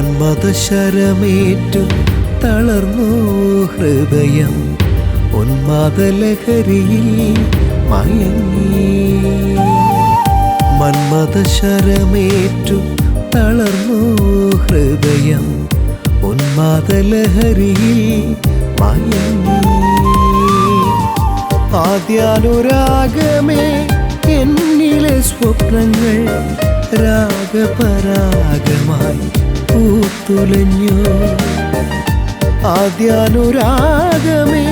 മന്മദശരമേറ്റു തളർന്നു ഹൃദയം. ഉന്മാദലഹരിയിൽ മയങ്ങി. മന്മതശരമേറ്റു തളർന്നു ഹൃദയം. ഉന്മാദലഹരിയിൽ മയങ്ങി. ആദ്യാനുരാഗമേ എന്നിലെ സ്വപ്നങ്ങൾ രാഗപരാഗമായി പൂത്തുലഞ്ഞു. ആദ്യാനുരാഗമേ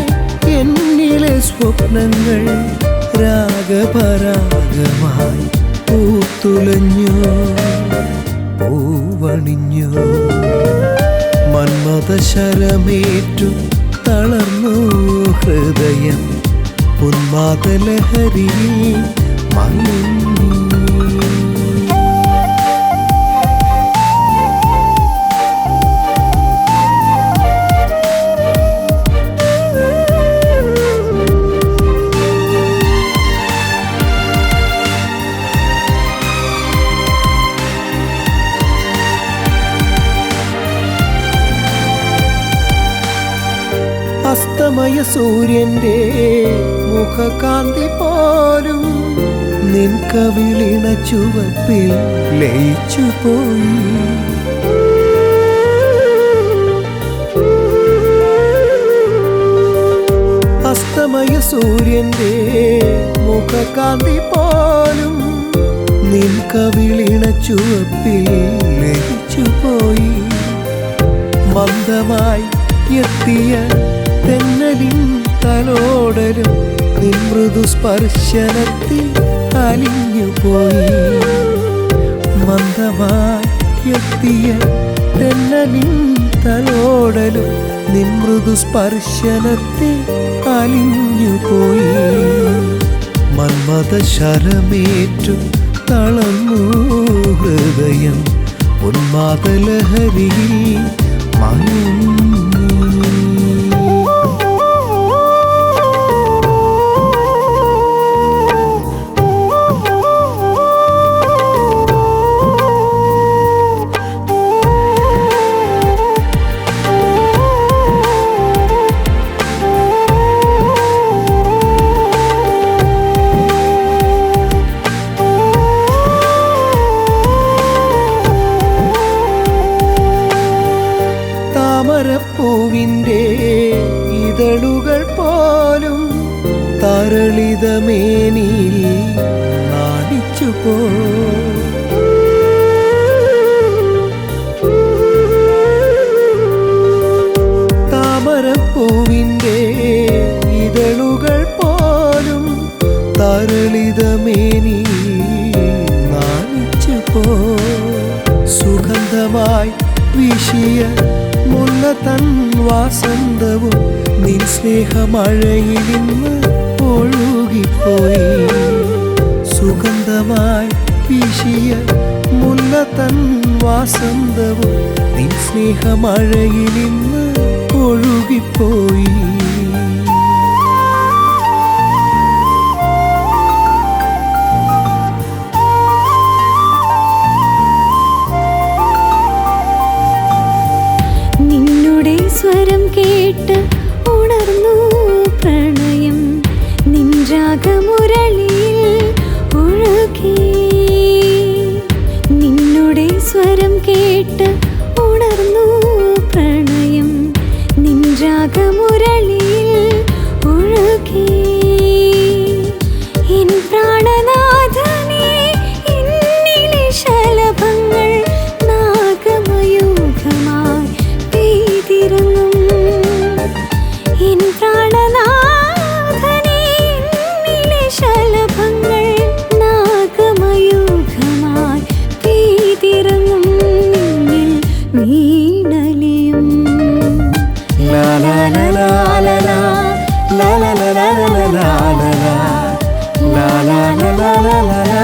എന്നിലെ സ്വപ്നങ്ങൾ രാഗപരാഗമായി പൂത്തുലഞ്ഞു. പൂവണിഞ്ഞു. മന്മദശരമേറ്റു തളർന്നു ഹൃദയം. പുന്മാതലഹരി മയങ്ങി അസ്തമയ സൂര്യന്റെ മുഖകാന്തി പോലും നിൻ ചുവപ്പിൽ ലയിച്ചു പോയി. അസ്തമയ സൂര്യന്റെ മുഖകാന്തി പോലും നിൻ ചുവപ്പിൽ ലയിച്ചു പോയി. മന്ദമായി എത്തിയ തെന്നലിൻ തലോടലും നിൻ മൃദു സ്പർശനത്തിൽ അലിഞ്ഞു പോയി മന്ദമാക്കിയെത്തിയ തെന്നലിൻ തലോടലും നിൻ മൃദു സ്പർശനത്തിൽ അലിഞ്ഞു പോയി മന്മദശരമേറ്റു തളർന്നു ഹൃദയം. ഉന്മാദലഹരിയിൽ താമരപ്പൂവിന്റെ ഇതളുകൾ പോലും തരളിതമേനിയിൽ നാടിച്ചു പോ താമരപ്പൂവിന്റെ ഇതളുകൾ പോലും തരളിതമേനി നാണിച്ചു പോ സുഗന്ധമായി വീശിയ വാസന്തവും നിൻ സ്നേഹമഴയിൽ നിന്ന് ഒഴുകിപ്പോയി. സുഗന്ധമായി വീശിയ മുല്ല തൻ വാസന്തവും നിൻ സ്നേഹമഴയിൽ നിന്ന് ഒഴുകിപ്പോയി. സ്വരം കേട്ട് ഉണർന്നു പ്രണയം. നിൻരാഗമുര la la la la.